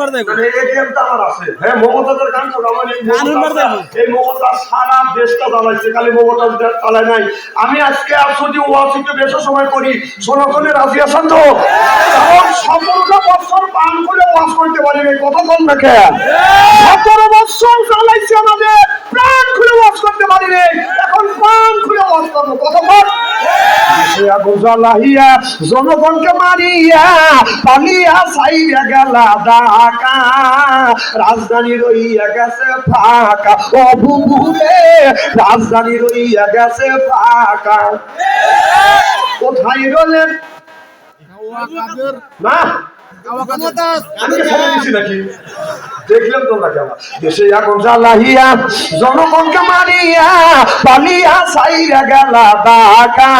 বার দেখো। মানে এই গেমটা আমার আছে। হ্যাঁ মমতাজের গান তো আমার এই মমতা সারা দেশটা চালাইছে খালি চালায় নাই। আমি আজকে আর যদি ওয়াসিকে বেশি সময় করি। সোনাকনে রাজি আছেন তো? কারণ সতেরোটা বছর পান করে করতে পারি নাই কত কম দেখে সতেরো বছর চালাইছে আমাদের প্রাণ খুলে ওয়াশ করতে পারি নাই। এখন প্রাণ খুলে ওয়াশ করব কত কম জ্বালাইয়া জনগণকে মারিয়া পালিয়া সাইয়া গেলা ডাকা রাজধানী রইয়া গেছে ফাঁকা। ও বুবুরে রাজধানী রইয়া গেছে ফাঁকা। কোথায় রলেন না দেখলাম তোমরা কেমন? দেশে এখন জ্বালাইয়া জনগণকে মারিয়া পালিয়া সাইরা গেলা ডাকা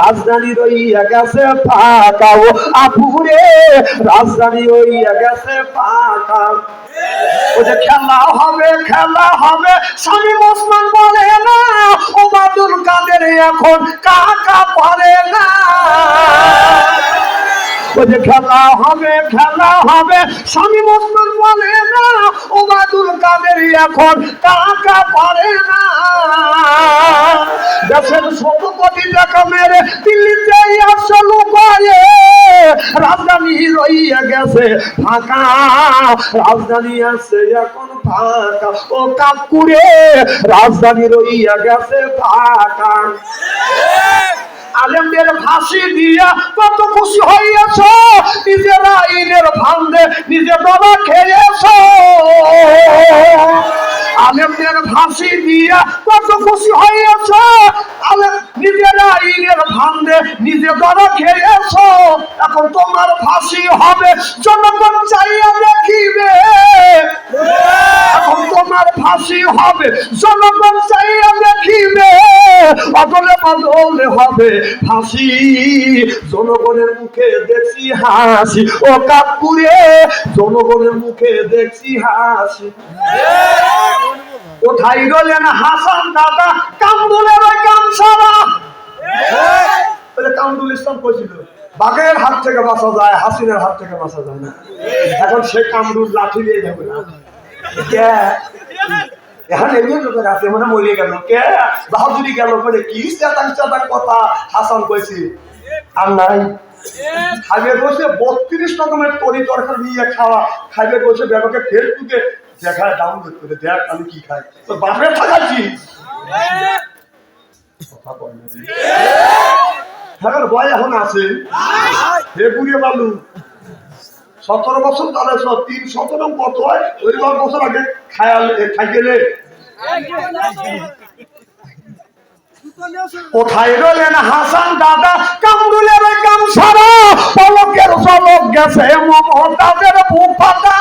রাজধানী রইয়া গেছে ফাঁকা ও আপুরে রাজধানী রইয়া গেছে ফাঁকা। ও যে খেলা হবে খেলা হবে স্বামী ওসমান বলে না ও বাদুল কাদের এখন কাকা পারে না। ও যে খেলা হবে খেলা হবে। স্বামী ওসমান বলে না ও বাদুল কাদের এখন কাকা পারে না। দেশের ছোট কোটি টাকা মেরে দিল্লিতে আসছে লুকায়ে। রাজধানী রইয়া গেছে ফাঁকা। রাজধানী আছে এখন ফাঁকা। ও কাকুরে, রাজধানী রইয়া গেছে ফাঁকা। আলেমদের ফাঁসি দিয়া কত খুশি হইয়াছ? নিজের আইনের ফান্দে নিজে বাবা খেয়েছ। আলেমদের ফাঁসি দিয়া কত খুশি হইয়াছ? নিজের আইনের ফান্দে নিজে বাবা খেয়েছ। এখন তোমার ফাঁসি হবে, জনগণ চাইয়া দেখিবে। তোমার ফাঁসি হবে। জনগণ চাইয়া দেখিবে, অদলে বদলে হবে ফাঁসি। জনগণের মুখে দেখছি হাসি। ও কাকুরে জনগণের মুখে দেখছি হাসি। কোথায় রলেন হাসান দাদা? কামদুলের ওই কামসারা যে ইসলাম কইছিল বাঘের হাত থেকে বাঁচা যায়, হাসিনের হাত থেকে বাঁচা যায় না। এখন সে কামরুল লাঠি নিয়ে যাবে না? এখন আছে মানে গেল। কে? বাহাদুরি গেল কি চেতাং চেতাং কথা? হাসান আর নাই। বসে বত্রিশ রকমের তরি তরকারি নিয়ে খাওয়া বসে করে দেখ আমি কি খাই। বাপরে থাকাচ্ছি ভয় এখন আছে। হে বুড়িয়ে সতেরো বছর তাহলে তিন সতেরো কত হয়? ওই বছর আগে খায়াল খাই গেলে? কোথায় রলেন হাসান দাদা? কামরুলের কাম সারা পলকের চলক গেছে মমতাদের বুফাটা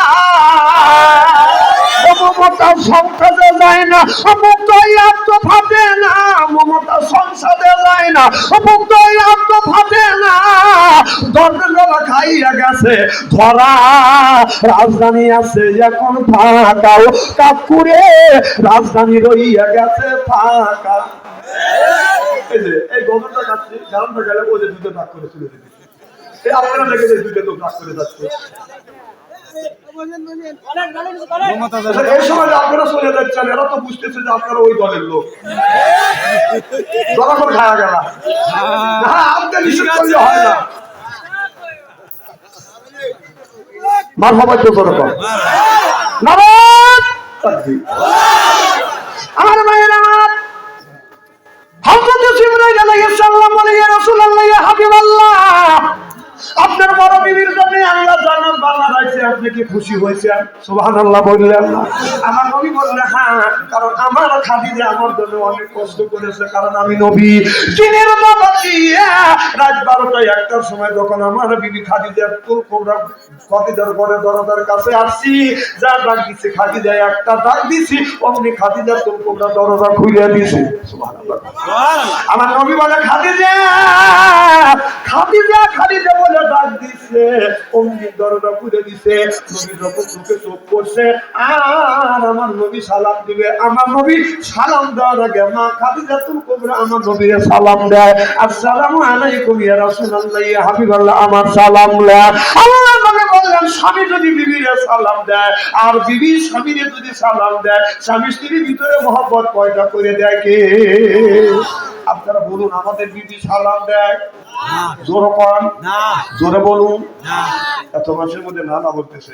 মমতা সংসদে যায় না মুক্ত আত্ম ফাটে না মমতা সংসদে যায় না মুক্ত আত্ম ফাটে না। দরজা খাইয়া গেছে, ধরা রাজধানী আছে এখন ফাঁকা। কাকুরে, রাজধানী রইয়া গেছে ফাঁকা। এই গ্রামটা গেলে ওদের দুটো ভাগ করে আপনারা দুটো লোক ভাগ করে যাচ্ছে। এই সময় আপনারা চলে যাচ্ছেন এরা তো বুঝতেছে যে আপনারা ওই দলের লোক। জনগণ খায়া গেল না আপনি নিষেধ করলে হয় না। মার সবাই তো জনগণ নারায়ণ আপনি কি খুশি হয়েছেন সুবহানাল্লাহ বললেন না আমার নবী বললেন হ্যাঁ আমার খাদিজা আমার জন্য অনেক কষ্ট করেছে কারণ আমি নবী। দিনের বাবা দিয়ে রাত বারোটায় একটার সময় যখন আমার বিবি খাদিজার তুল কোবরা খাদিজার ঘরে দরজার কাছে আসছি যা ডাক দিছে খাদিজা একটা ডাক দিছি অমনি খাদিজার তুল কোবরা দরজা খুলে দিছে। আমার নবী বলে খাদিজা খাদিজা খাদিজা বলে ডাক দিছে অমনি দরজা খুলে দিছে নবী যখন চোখে চোখ করছে আর আমার নবী সালাম দিবে আমার নবী সালাম দেওয়ার আগে মা খাদিজা তুল কোবরা আমার নবীর সালাম দেয়। আসসালামু আলাইকুম ইয়া রাসূলুল্লাহ ইয়া হাবিবাল্লাহ আমার সালাম দেয় আল্লাহ নবী বললেন স্বামী যদি বিবির সালাম দেয় আর বিবি স্বামীরে যদি সালাম দেয় স্বামী স্ত্রীর ভিতরে মহব্বত পয়দা করে দেয় কে? আপনারা বলুন আমাদের বিবি সালাম দেয়? জোর পান জোরে বলুন। এত মাসের মধ্যে না না বলতেছে।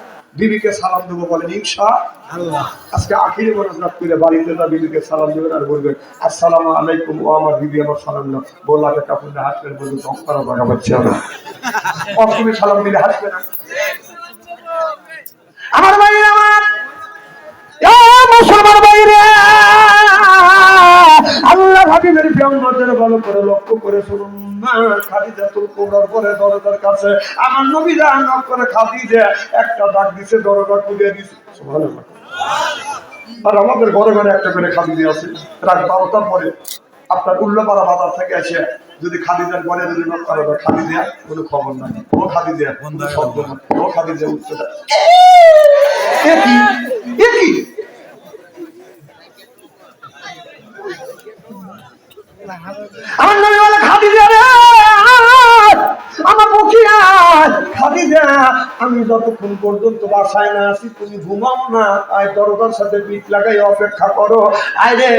বিবিকে সালাম দেবো বলেন, ইনশা আজকে যাবে না করে বাড়িতে যা বিবিকে সালাম দেবেন আর বলবেন, আসসালাম আলাইকুম ও আমার বিবি আমার সালাম না একটা হাত হাসবেন বলবেন করা বাগা পাচ্ছে না। অসুবি সালাম দিলে হাসবে না আমার হাবিবের প্রিয়ম্বরদের ভালো করে লক্ষ্য করে শুনুন না খাদিজাতুল কুবরার পরে দরজার কাছে আমার নবীরা নক করে খাদিজা একটা ডাক দিছে দরজা খুলে দিছে। সুবহানাল্লাহ। আর আমাদের ঘরে ঘরে একটা করে খাদিজা আছে। রাত বারোটার পরে আপনার উল্লাপাড়া বাজার থেকে এসে যদি খাদিজার ঘরে যদি নক করা খাদিজা কোনো খবর নাই। ও খাদিজা শব্দ না ও খাদিজা উঠতে দেয় এ কি এ কি আমার নবী বলে খাদিজা রে আমার বকিয়া খাদিজা আমি যতক্ষণ পর্যন্ত বাসায় না আসি, তুমি ঘুমাও না। আয়, দরজার সাথে পিঠ লাগাই, অপেক্ষা করো। আয় রে,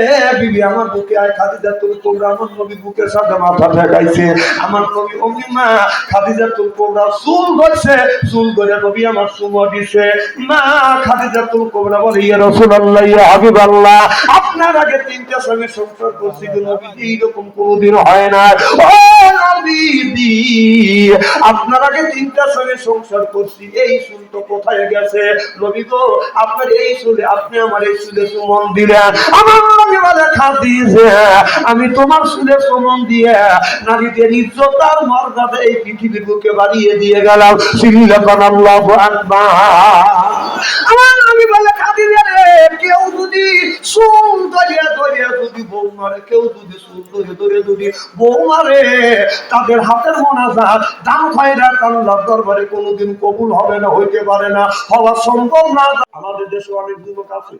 বিবি আমার বুকে, আয়, খাদিজা, তোর কোবরা আমার নবী বুকের সাথে মাথা ঠেকাইছে। আমার নবী অমনি মা, খাদিজা, তোর কোবরা চুল ধরছে, চুল ধরে নবী আমার সুমো দিছে। মা, খাদিজা, তোর কোবরা বলে, ইয়া রাসূলুল্লাহ, ইয়া হাবিবাল্লাহ, আপনার আগে তিনটা স্বামী সংসার করছি নবী, এইরকম কোনোদিন হয় না। ও নবীজি আপনার আগে তিনটা স্বামী সংসার করছি, এই চুল তো কোথায় গেছে? নবী গো, আপনার এই চুলে, আপনি আমার এই চুলে সুমন দিলেন আমার নবী বলে খাদিজা আমি তোমার চুলে সুমন দিয়ে নারীদের ইজ্জত আর মর্যাদা এই পৃথিবীর বুকে বাড়িয়ে দিয়ে গেলাম। সিল্লাকান আল্লাহু আকবার। আমার নবী বলে কেউ যদি যদি কেউ যদি যদি তাদের হাতের দাম দরবারে কোনোদিন কবুল হবে না, হইতে পারে না, হওয়া সম্ভব না। আমাদের দেশে অনেক যুবক আছে।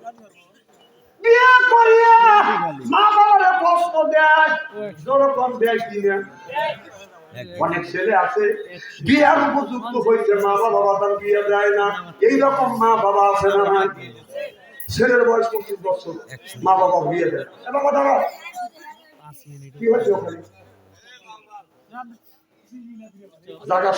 অনেক ছেলে আছে, বিয়ার উপযুক্ত হয়েছে মা বাবা বাদাম বিয়ে দেয় না। এইরকম মা বাবা আছে না ছেলের বয়স পঁচিশ বছর। মা বাবা বিয়ে দেয়। এ কথা কি হয়েছে ওখানে? জায়গা